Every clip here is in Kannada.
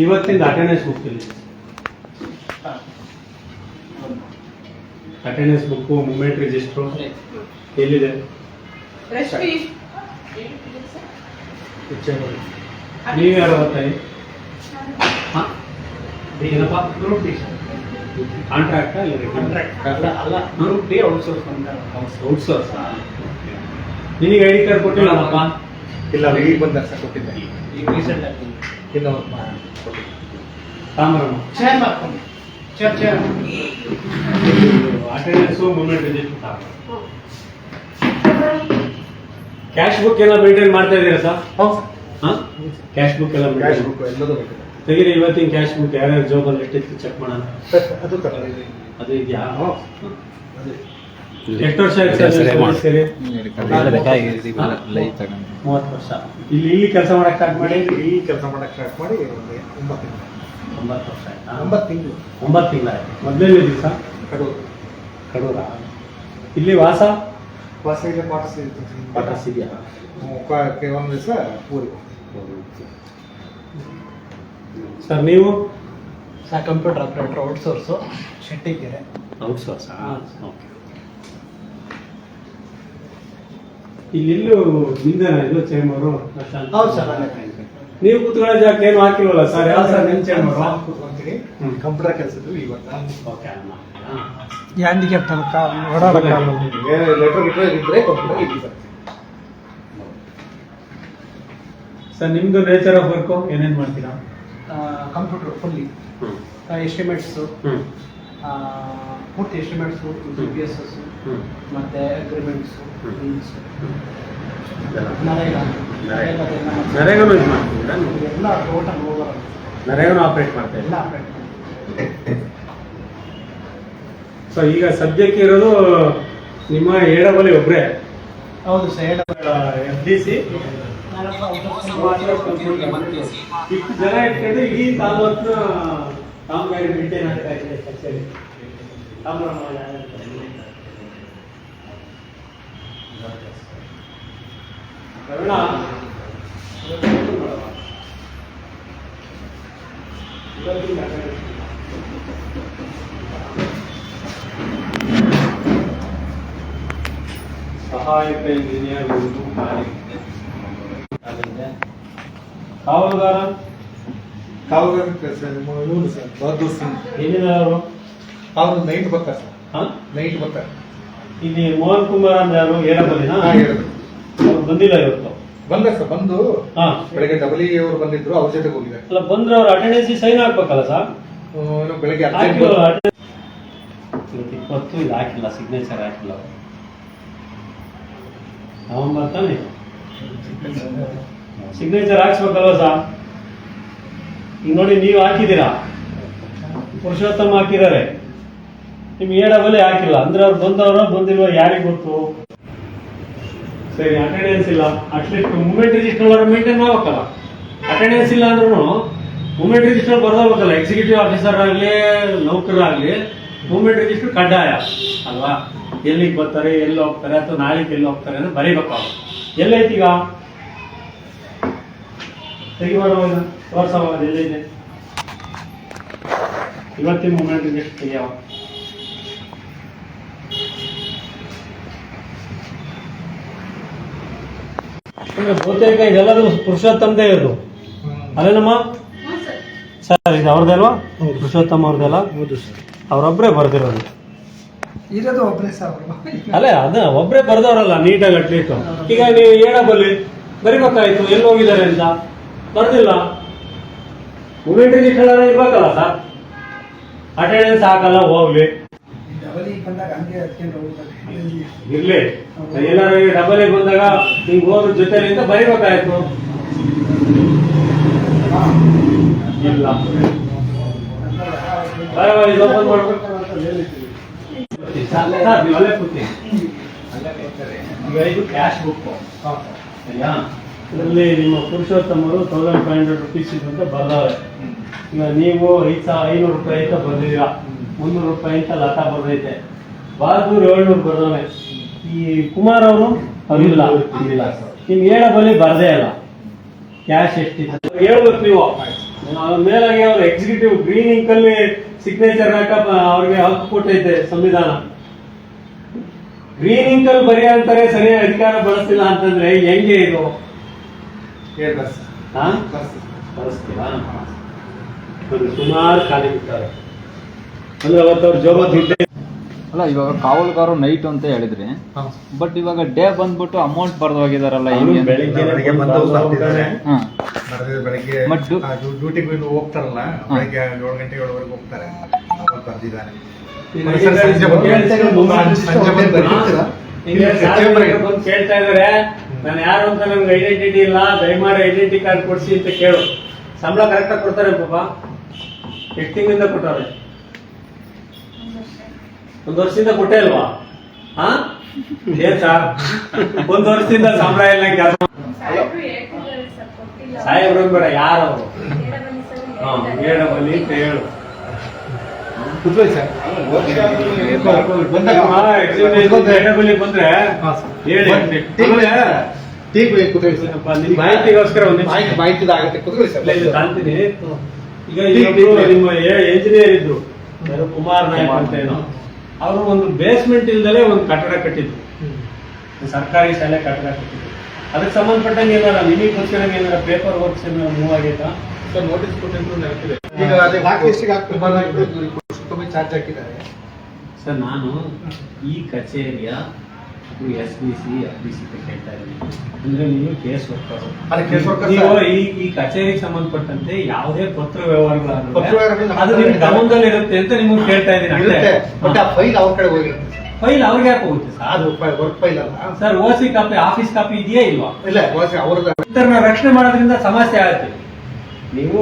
ಇವತ್ತಿಂದ ಅಟೆಂಡೆನ್ಸ್ ಬುಕ್ ಇಲ್ಲಿ. ಅಟೆಂಡೆನ್ಸ್ ಬುಕ್ಕು ಮೂಮೆಂಟ್ ರಿಜಿಸ್ಟ್ರು ಎಲ್ಲಿದೆ? ನೀವು ಯಾರು ಹಾಂ? ಏನಪ್ಪ? ಗ್ರೂಪ್ ಡಿ ಕಾಂಟ್ರಾಕ್ಟ್ ಇಲ್ಲ ಕಾಂಟ್ರಾಕ್ಟ್ ಅಲ್ಲ ಅಲ್ಲ ಗ್ರೂಪ್ ಡಿ ಔಟ್ಸೋರ್ಸ್ ಔಟ್ಸೋರ್ಸ್ ನಿನಗೆ ಐ ಡಿ ಕಾರ್ಡ್ ಕೊಟ್ಟಿಲ್ಲಪ್ಪ ಇಲ್ಲ ಈಗ ಬಂದ ಸರ್ ಕೊಟ್ಟಿದ್ದೆ. ಈಗ ರೀಸೆಂಟ್ ಆಗಿ ಇಲ್ಲ ಮಾ- ಕೊಟ್ಟಿದ್ದೆ. ತಾಮ್ರಮ್ಮ ಚೇರ್ ಮಾಡ್ಕೊಂಡು. Chair chair attendance movement register cash book ಎಲ್ಲ ಮೇಂಟೈನ್ ಮಾಡ್ತಾ ಇದ್ದೀರಾ ಸರ್? ಹೌದು ಹಾಂ? ಕ್ಯಾಶ್ ಬುಕ್ ಎಲ್ಲ ಕ್ಯಾಶ್ ಬುಕ್ ಎಲ್ಲದೂ ಬೇಕಿದೆ ತೆಗೀರಿ ಇವತ್ತಿನ ಕ್ಯಾಶ್ ಬುಕ್ ಯಾರ್ಯಾರ ಜೋಬಲ್ಲಿ ಎಷ್ಟಿತ್ತು ಚೆಕ್ ಮಾಡೋಣ. ಅದು ತಗೊಂಡಿದ್ದೀನಿ ಅದು ಇದೆಯಾ? ಅದೇ. ಎಷ್ಟು ವರ್ಷ ಆಯ್ತು ಸರ್ ನೀವು ಸೇರಿ? ಮೂವತ್ತು ವರ್ಷ. ಇಲ್ಲಿ ಇಲ್ಲಿ ಕೆಲಸ ಮಾಡಕ್ ಸ್ಟಾರ್ಟ್ ಮಾಡಿ ಇಲ್ಲಿ ಕೆಲಸ ಮಾಡಕ್ಕೆ ಸ್ಟಾರ್ಟ್ ಮಾಡಿ ಒಂದು ಒಂಬತ್ತು ತಿಂಗಳು. ಒಂಬತ್ತು ವರ್ಷ ಆಯ್ತಾ? ಒಂಬತ್ತು ತಿಂಗಳು. ಒಂಬತ್ತು ತಿಂಗಳಾಯ್ತು ಮೊದಲನೇ ದಿವಸ ಕಡೂರು. ಕಡೂರ? ಇಲ್ಲಿ ವಾಸ? ವಾಸ ಇಲ್ಲ ಪಾಠ ಕ್ವಾರ್ಟರ್ಸ್ ಇದೆಯಾ? ಒಂದು ದಿವಸ ಊರಿಗೆ ಸರ್ ನೀವು? Sir computer operator outsource Shettigere. Outsource okay ಇಲ್ಲೆಲ್ಲೂ ನಿಂದೇನ ಇದು ಚೇಂಬರು ಹೌದು ಸರ್ ನೀವು ಕೂತ್ಕೊಳ್ಳೋ ಜಾಗ ಏನು ಹಾಕಿಲ್ವಲ್ಲ ಸರ್? ಯಾವ ಸರ್ ನಿಮ್ಮ ಚೇಂಬರು ಕೂತ್ಕೊಂತೀನಿ. ಕಂಪ್ಯೂಟರ್ ಕೆಲಸದ್ದು ಇವಾಗ ಓಕೆ ಹ್ಯಾಂಡಿಕ್ಯಾಪ್ ತನಕ ಓಡಾಡಕ್ಕಾಗಲ್ಲ. ಬೇರೆ ಲೆಟರ್ ಗಿಟರ್ ಇದ್ರೆ ಕಂಪ್ಯೂಟರ್ ಬರುತ್ತೆ ಸರ್ ನಿಮ್ದು ನೇಚರ್ ಆಫ್ ವರ್ಕು ಏನೇನು ಮಾಡ್ತೀರಾ? ಕಂಪ್ಯೂಟರ್ ಫುಲ್ಲಿ ಎಸ್ಟಿಮೇಟ್ಸು ಹ್ಮ್. ಪೂರ್ತಿ estimates G P S S ಹ್ಮ್. ಮತ್ತೆ ಅಗ್ರಿಮೆಂಟ್ಸ್. ನರೇಗಾ. ನರೇಗಾ. ನರೇಗಾ ನರೇಗಾನು ಇದು ಮಾಡ್ತೀರಾ? ಎಲ್ಲ ಟೋಟಲ್ ಓವರ್ ನರೇಗಾನು ಆಪರೇಟ್ ಮಾಡ್ತಾ ಇಲ್ಲ ಸೊ ಈಗ ಸದ್ಯಕ್ಕೆ ಇರೋದು ನಿಮ್ಮ ಏಡಬಲಿ ಒಬ್ರೆ? ಹೌದು ಸರ್ ಎಫ್ ಡಿ ಸಿ ಇಷ್ಟು ಜನ ಇಟ್ಕೊಂಡು ಈ ತಾಲೂಕ್ನ ಕಾಮಗಾರಿ ಮೇಂಟೈನ್ ಆಗ್ತಾ ಇದೆ ಕಚೇರಿ ಕರುಣ. ಇವತ್ತಿನ ಸಹಾಯಕ ಇಂಜಿನಿಯರ್ ಒಂದು ಕಾವಲುಗಾರ? ಕಾವಲುಗಾರ ಕೆಲಸ ಮೂರು ಸರ್ ಬಹದ್ದೂರ್ ಸಿಂಗ್. ಏನಿದ್ದಾರೆ ಅವರು? ಅವರು ನೈಟ್ ಬರ್ತಾರೆ ಸರ್. ಹಾ? ನೈಟ್ ಬರ್ತಾರೆ. ಇಲ್ಲಿ ಮೋಹನ್ ಕುಮಾರ್ ಅಂತ ಯಾರು ಅವ್ರು ಬಂದಿಲ್ಲ ಇವತ್ತು. ಬಂದ ಸರ್ ಬಂದು. ಹಾ. ಬೆಳಗ್ಗೆ ಡಬಲಿ ಅವರು ಬಂದಿದ್ರು ಅವ್ರ ಜೊತೆ ಹೋಗಿದ್ದಾರೆ ಅಲ್ಲ ಬಂದ್ರೆ ಅವ್ರ ಅಟೆಂಡೆನ್ಸ್ ಸೈನ್ ಹಾಕ್ಬೇಕಲ್ಲ ಸರ್? ಏನು ಬೆಳಗ್ಗೆ ಅರ್ಜೆಂಟ್ ಹಾಕಿಲ್ಲ ಇಪ್ಪತ್ತು ಇದು ಹಾಕಿಲ್ಲ ಸಿಗ್ನೇಚರ್ ಹಾಕಿಲ್ಲ. ನವಂಬರ್ ತಾನೆ? ಸಿಗ್ನೇಚರ್ ಹಾಕ್ಸ್ಬೇಕಲ್ವ ಸರ್? ಈಗ ನೋಡಿ ನೀವು ಹಾಕಿದ್ದೀರಾ? ಪುರುಷೋತ್ತಮ ಹಾಕಿದ್ದಾರೆ. ನಿಮ್ಗೆ ಏಡಬಲ್ಲಿ ಹಾಕಿಲ್ಲ. ಅಂದ್ರೆ ಅವ್ರು ಬಂದವರ ಬಂದಿಲ್ವ ಯಾರಿಗೆ ಗೊತ್ತು? ಸರಿ ಅಟೆಂಡೆನ್ಸ್ ಇಲ್ಲ. At least movement register maintain ಮಾಡ್ಬೇಕಲ್ಲ. ಅಟೆಂಡೆನ್ಸ್ ಇಲ್ಲ ಅಂದ್ರೂ ಮೂಮೆಂಟ್ ರಿಜಿಸ್ಟರ್ ಬರ್ದೋಗ್ಬೇಕಲ್ಲ. ಎಕ್ಸಿಕ್ಯೂಟಿವ್ ಆಫೀಸರ್ ಆಗಲಿ ನೌಕರಾಗಲಿ ಮೂಮೆಂಟ್ ರಿಜಿಸ್ಟರ್ ಕಡ್ಡಾಯ, ಅಲ್ವಾ? ಎಲ್ಲಿಗೆ ಬರ್ತಾರೆ, ಎಲ್ಲಿ ಹೋಗ್ತಾರೆ, ಅಥವಾ ನಾಳೆಗೆ ಎಲ್ಲಿ ಹೋಗ್ತಾರೆ ಅಂತ ಬರೀಬೇಕು ಅವ್ರು. ಎಲ್ಲೈತಿ ಈಗ? ಬರೋದು ತೋರ್ಸವ ಎಲ್ಲಿದೆ? ಇವತ್ತಿನ ಮೂಮೆಂಟ್ ರಿಜಿಸ್ಟರ್ ತೆಗಿಯವ ಈಗ ಬಹುತೇಕ ಇದೆಲ್ಲದೂ ಪುರುಷೋತ್ತಮದೇ ಇರೋದು ಅಲ್ಲೇನಮ್ಮ ಸರ್. ಸರ್ ಇದು ಅವ್ರದ್ದೇ ಅಲ್ವಾ? ಪುರುಷೋತ್ತಮ ಅವ್ರದ್ದೆಲ್ಲ ಹೌದು ಸರ್. ಅವ್ರೊಬ್ಬರೇ ಬರ್ದಿರೋದು. ಇರೋದು ಒಬ್ಬರೇ ಸರ್ ಅಲ್ಲೇ ಅದ ಒಬ್ಬರೇ ಬರ್ದವ್ರಲ್ಲ ನೀಟಾಗಿ ಅಟ್ಲೀಸ್ಟ್ ಈಗ ನೀವು ಹೇಳಬಲ್ಲಿ ಬರಿಬೇಕಾಯ್ತು ಎಲ್ಲಿ ಹೋಗಿದ್ದಾರೆ ಅಂತ. ಬರ್ದಿಲ್ಲ. ಮೂಮೆಂಟ್ ರಿಜಿಸ್ಟರ್ ಇರ್ಬೇಕಲ್ಲ ಸರ್. ಅಟೆಂಡೆನ್ಸ್ ಹಾಕಲ್ಲ ಹೋಗ್ಲಿ. ಬಂದಾಗ ಹಂಗೆ ಹತ್ಕೊಂಡು ಹೋಗ್ತಾರೆ. ಇರ್ಲಿ. ಡಬಲ್ ಬಂದಾಗ ನೀವು ಹೋದ್ರ ಜೊತೆಲಿಂದ ಬರಿಬೇಕಾಯ್ತು. ಇಲ್ಲ. ಮಾಡ್ಬೇಕು. ನೀವು ಅಲ್ಲೇ ಕೂತಿ ಕ್ಯಾಶ್ ಬುಕ್ ಸರಿಯಾ ಇದರಲ್ಲಿ ನಿಮ್ಮ ಪುರುಷೋತ್ತಮರು ತೌಸಂಡ್ ಫೈವ್ ಹಂಡ್ರೆಡ್ ರುಪೀಸ್ ಅಂತ ಬರ್ದವ್ರೆ ಈಗ ನೀವು ಐದು ಸಾವಿರ ಐನೂರು ರೂಪಾಯಿ ಅಂತ ಬರ್ದಿದ್ದೀರಾ ಮುನ್ನೂರು ರೂಪಾಯಿ ಅಂತ ಲತಾ ಬರ್ದೈತೆ. ಬಹದ್ದೂರ್ ಏಳ್ನೂರು ಬರ್ದವನೆ. ಈ ಕುಮಾರ್ ಅವರು ಇಲ್ಲ ನಿಮ್ಗೆ ಹೇಳೋ ಬಲಿ ಬರ್ದೇ ಇಲ್ಲ. ಕ್ಯಾಶ್ ಎಷ್ಟಿದೆ? ಹೇಳ್ಬೇಕು ನೀವು. ಅವ್ರ ಮೇಲಾಗಿ ಅವ್ರ ಎಕ್ಸಿಕ್ಯೂಟಿವ್ ಗ್ರೀನ್ ಇಂಕ್ ಅಲ್ಲಿ ಸಿಗ್ನೇಚರ್ ಹಾಕ ಅವ್ರಿಗೆ ಹಕ್ಕು ಕೊಟ್ಟೈತೆ ಸಂವಿಧಾನ. ಗ್ರೀನ್ ಇಂಕ್ ಅಲ್ಲಿ ಬರೀ ಅಂತಾರೆ ಸರಿ ಅಧಿಕಾರ ಬಳಸ್ತಿಲ್ಲ ಅಂತಂದ್ರೆ ಹೆಂಗೆ ಇದು? ಸುಮಾರು ಖಾಲಿ ಬಿಟ್ಟಾರೆ. ಅಂದ್ರೆ ಅವತ್ತು ಅವ್ರ ಅಲ್ಲ ಇವಾಗ ಕಾವಲ್ಗಾರ ನೈಟ್ ಅಂತ ಹೇಳಿದ್ರಿ ಬಟ್ ಇವಾಗ ಡೇ ಬಂದ್ಬಿಟ್ಟು ಅಮೌಂಟ್ ಬರ್ದು ಹೋಗಿದಾರಲ್ಲ ಬೆಳಿಗ್ಗೆ ಬೆಳಿಗ್ಗೆ ಬಂದು ಹೋಗ್ತಾರೆ. ಹೋಗ್ತಾರಲ್ಲ ಬೆಳಗ್ಗೆ ಏಳು ಗಂಟೆ ಏಳುವರೆಗೆ ಹೋಗ್ತಾರೆ. ಅವಾಗ ಕೇಳ್ತಾ ಇದಾರೆ ನಾನು ಯಾರು ಅಂತ ಐಡೆಂಟಿಟಿ ಇಲ್ಲ ದಯಮಾಡಿ ಐಡೆಂಟಿ ಕಾರ್ಡ್ ಕೊಡ್ಸಿ ಅಂತ ಕೇಳು. ಸಂಬಳ ಕರೆಕ್ಟಾಗಿ ಕೊಡ್ತಾರೆ ಪಾಪ. ಎಷ್ಟು ತಿಂಗಳಿಂದ ಕೊಟ್ಟವ್ರೆ? ಒಂದು ವರ್ಷದಿಂದ ಕೊಟ್ಟೆ ಅಲ್ವಾ? ಹಾ ಏನ್ ಸರ್ ಒಂದು ವರ್ಷದಿಂದ ಸಂಬಳ ಇಲ್ಲ ಕೆಲಸ ಸಾಹೇಬ್ರು ಬೇಡ ಯಾರು ಹಾ. ಅಂತ ಹೇಳು. ಬಂದ್ರೆ ಹೇಳಿ. ಮಾಹಿತಿಗೋಸ್ಕರ ಒಂದು. ಮಾಹಿತಿ ಮಾಹಿತಿ ಆಗುತ್ತೆ ಈಗ. ನಿಮ್ಮ ಎಂಜಿನಿಯರ್ ಇದ್ರು. ಯಾರು ಕುಮಾರ್ ನಾಯಕ್ ಅಂತ ಏನೋ ಅವರು ಒಂದು ಬೇಸ್ಮೆಂಟ್ ಇಲ್ದಲೇ ಒಂದು ಕಟ್ಟಡ ಕಟ್ಟಿದ್ರು. ಸರ್ಕಾರಿ ಶಾಲೆ ಕಟ್ಟಡ ಕಟ್ಟಿದ್ರು. ಅದಕ್ಕೆ ಸಂಬಂಧಪಟ್ಟಂಗೆ ಏನಾರ ನಿಮಗೆ ಗೊತ್ತಿರೋ ಏನಾರ ಪೇಪರ್ ವರ್ಕ್ಸ್ ಏನಾರ ಮೂವ್ ಆಗೈತಾ? ಸರ್ ನೋಟಿಸ್ ಕೊಟ್ಟಿದ್ರು ನೆನಪಿದೆ. ಈಗ ಅದೇ ಬ್ಲಾಕ್ ಲಿಸ್ಟಿಗೆ ಹಾಕಿ ಚಾರ್ಜ್ ಹಾಕಿದ್ದಾರೆ. ಸರ್ ನಾನು ಈ ಕಚೇರಿಯ S B C F B C ಕೇಳ್ತಾ ಇದ್ದೀನಿ. ಅಂದ್ರೆ ನೀವು ಕೇಸ್ ವರ್ಕರ್ ನೀವು ಈ ಈ ಕಚೇರಿಗೆ ಸಂಬಂಧಪಟ್ಟಂತೆ ಯಾವುದೇ ಪತ್ರ ವ್ಯವಹಾರಗಳಾದ್ರೆ ಪತ್ರ ವ್ಯವಹಾರಗಳು ಅದು ಗಮನದಲ್ಲಿ ಇರುತ್ತೆ ಅಂತ ನಿಮ್ಗೆ ಕೇಳ್ತಾ ಇದ್ದೀನಿ ಬಟ್ ಆ ಫೈಲ್ ಅವ್ರ ಕಡೆ ಹೋಗಿರುತ್ತೆ. ಫೈಲ್ ಅವ್ರಿಗೆ ಯಾಕೆ ಹೋಗುತ್ತೆ ಸರ್? ಅದು ವರ್ಕ್ ಫೈಲ್ ಅಲ್ಲ. Sir O C copy office copy ಇದೆಯಾ ಇಲ್ವಾ? ಇಲ್ಲ ಅವ್ರದ್ದು ಇತರನ್ನ ರಕ್ಷಣೆ ಮಾಡೋದ್ರಿಂದ ಸಮಸ್ಯೆ ಆಗುತ್ತೆ. ನೀವು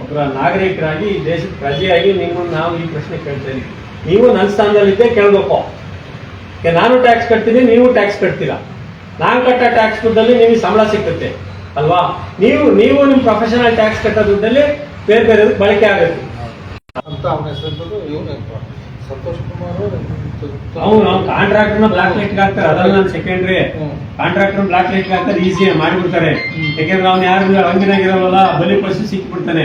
ಒಬ್ಬರ ನಾಗರಿಕರಾಗಿ ದೇಶದ ಪ್ರಜೆಯಾಗಿ ನಿಮ್ಮನ್ನು ನಾವು ಈ ಪ್ರಶ್ನೆ ಕೇಳ್ತಾ ಇದ್ದೀವಿ. ನೀವು ನನ್ನ ಸ್ಥಾನದಲ್ಲಿದ್ದೇ ಕೇಳಬೇಕು. ನಾನು ಟ್ಯಾಕ್ಸ್ ಕಟ್ತೀನಿ ನೀವು ಟ್ಯಾಕ್ಸ್ ಕಟ್ತೀರಾ? ನಾನು ಕಟ್ಟೋ ಟ್ಯಾಕ್ಸ್ ದುಡ್ಡಲ್ಲಿ ನಿಮಗೆ ಸಂಬಳ ಸಿಕ್ಕುತ್ತೆ ಅಲ್ವಾ? ನೀವು ನೀವು ನಿಮ್ಮ ಪ್ರೊಫೆಷನಲ್ ಟ್ಯಾಕ್ಸ್ ಕಟ್ಟೋ ದುಡ್ಡಲ್ಲಿ ಬೇರೆ ಬೇರೆ ಬಳಕೆ ಆಗುತ್ತೆ. ಅಂತ ಅವನ ಹೆಸರು ಇವನು ಸಂತೋಷ್ ಕುಮಾರ್ ಅವ್ನು ಅವ್ನು ಕಾಂಟ್ರಾಕ್ಟರ್ನ ಬ್ಲಾಕ್ ಲಿಸ್ಟ್ ಹಾಕ್ತಾರೆ ಅದಲ್ಲ ನಾನು ಸೆಕೆಂಡ್ರಿ. ಕಾಂಟ್ರಾಕ್ಟರ್ ಬ್ಲಾಕ್ ಲಿಸ್ಟ್ ಹಾಕ್ತಾರೆ ಈಸಿ ಮಾಡಿಬಿಡ್ತಾರೆ. ಯಾಕೆಂದ್ರೆ ಅವ್ನು ಯಾರು ಹಂಗಿನಾಗಿರಲ್ಲ ಬಲಿ ಪಶು ಸಿಕ್ಕಿಬಿಡ್ತಾನೆ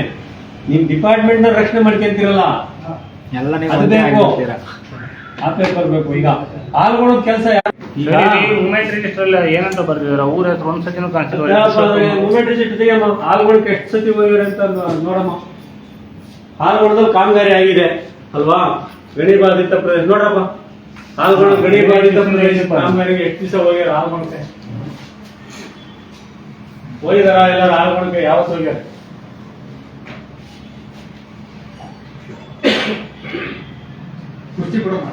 ನಿಮ್ ಡಿಪಾರ್ಟ್ಮೆಂಟ್ನ ರಕ್ಷಣೆ ಮಾಡ್ಕೊಂತೀರಲ್ಲ? ಎಲ್ಲ ನೀವು ಅದು ಬೇಕು. ಆ ಪೇಪರ್ ಬೇಕು ಈಗ. ಹಾಲ್ಗೊಳೋದ್ ಕೆಲಸ ಮೂಮೆಂಟ್ ರಿಜಿಸ್ಟರ್ ಏನಂತ ಬರ್ದಿದ್ರ? ಊರ ಹೆಸರು ಕಾಣಿಸಿಲ್ಲ. ಮೂಮೆಂಟ್ ರಿಜಿಸ್ಟರ್ ತೆಗಿಯಮ್ಮ ಹಾಲ್ಗೊಳಕ್ಕೆ ಎಷ್ಟು ಸತಿ ಹೋಗಿರ ಅಂತ ನೋಡಮ್ಮ. ಹಾಲ್ಗೊಳದಲ್ಲಿ ಕಾಮಗಾರಿ ಆಗಿದೆ ಅಲ್ವಾ? ಗಣಿ ಬಾಧಿತ ಪ್ರದೇಶ ನೋಡಪ್ಪ ಹಾಲ್ಗೊಳ ಗಣಿ ಬಾಧಿತ ಪ್ರದೇಶ ಕಾಮಗಾರಿಗೆ ಎಷ್ಟು ದಿವಸ ಹೋಗ್ಯಾರ ಹಾಲ್ಗೊಳಕ್ಕೆ ಹೋಗಿದಾರ ಎಲ್ಲಾರು ಹಾಲ್ಗೊಳಕ್ಕೆ ಯಾವತ್ತು ಹೋಗ್ಯಾರ ಕುರ್ಚಿ ಕೊಡಮ್ಮ.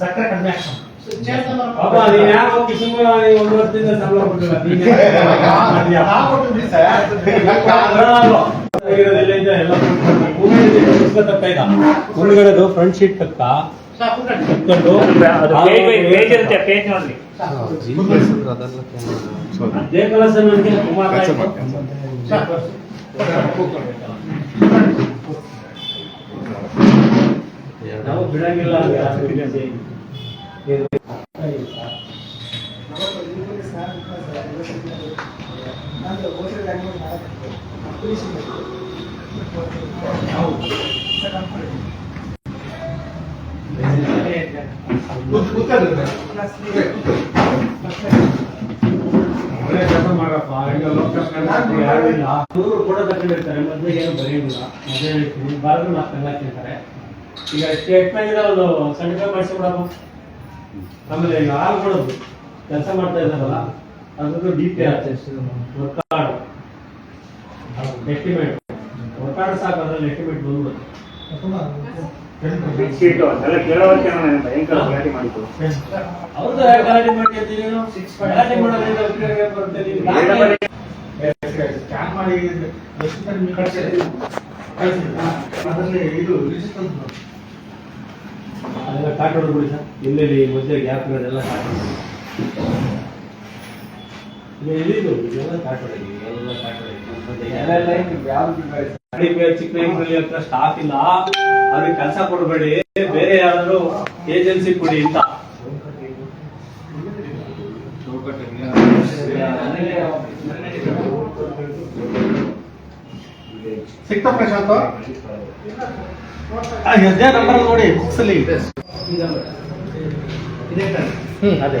ಸಕ್ಕರೆ ಕಡಿಮೆ ಆಗ್ತದೆ. ಪಾಪ ನೀನ್ ಯಾವ ಕಿಸುಮ ಒಂದು ವರ್ಷದಿಂದ ಸಂಬಳ ಕೊಟ್ಟಿಲ್ಲ. ಎಲ್ಲ ಇದ ಮುಂದ್ಗಡೆದು ಫ್ರಂಟ್ ಶೀಟ್ ತಕ್ಕ ತಕ್ಕೊಂಡು ಪೇಜ್ ಇರುತ್ತೆ ಪೇಜ್ ನೋಡ್ರಿ ಅದೇ ಕಲಸ ನನಗೆ ಕುಮಾರ್. ನಾವು ಬಿಡಂಗಿಲ್ಲ ಅಂತ ನೂರು ಕೂಡ ತಗೊಂಡಿರ್ತಾರೆ ಮೊದಲು ಏನು ಬರೆಯೋದಿಲ್ಲ ಮೊದಲೇ ಹೇಳ್ತೀನಿ ಬಾರದು ಮಾತು ಕೇಳ್ತಾರೆ ಈಗ ಸ್ಟೇಟ್ಮೆಂಟ್ ಒಂದು ಸರ್ಟಿಫೈ ಮಾಡಿಸ್ಬಿಡಪ್ಪ ಆಮೇಲೆ ಈಗ ಹಾಲು ಕೊಡೋದು ಕೆಲಸ ಮಾಡ್ತಾ ಇದ್ದಾರಲ್ಲ ಅದ್ರದ್ದು D P R work card estimate work card ಸಾಕು ಅದ್ರಲ್ಲಿ ಎಸ್ಟಿಮೇಟ್ ಬಂದ್ಬಿಡುತ್ತೆ ಬಂದು ಗಲಾಟೆ ಮಾಡಿದ್ದು ಅವ್ರದ್ದು ಗಲಾಟೆ ಮಾಡ್ಕೊಳ್ತೀವಿ ಗಲಾಟೆ ಮಾಡೋದ್ರಿಂದ ಉಪಯೋಗ ಬರುತ್ತೆ ಸ್ಕ್ಯಾನ್ ಮಾಡಿ? ಅದರಲ್ಲಿ ಇದು ರಿಜಿಸ್ಟರ್. ಅದೆಲ್ಲ ಸರ್. ಎಲ್ಲೆಲ್ಲಿ ಗ್ಯಾಪ್ಗಳೆಲ್ಲ ಎಲ್ಲಿದು ಇದೆಲ್ಲ ಕಾಟೋಡಿ ಚಿಕ್ಕಮಗಳೂರಲ್ಲಿ ಹತ್ರ ಸ್ಟಾಫ್ ಇಲ್ಲ ಅವ್ರಿಗೆ ಕೆಲಸ ಕೊಡಬೇಡಿ ಬೇರೆ ಯಾರಾದ್ರೂ ಏಜೆನ್ಸಿ ಕೊಡಿ ಅಂತ ಸಿಕ್ತ ಪ್ರಶಾಂತ್ ಅದೇ ನಂಬರ್ ನೋಡಿ ಬುಕ್ಸ್ ಅಲ್ಲಿ ಹ್ಮ್. ಅದೇ.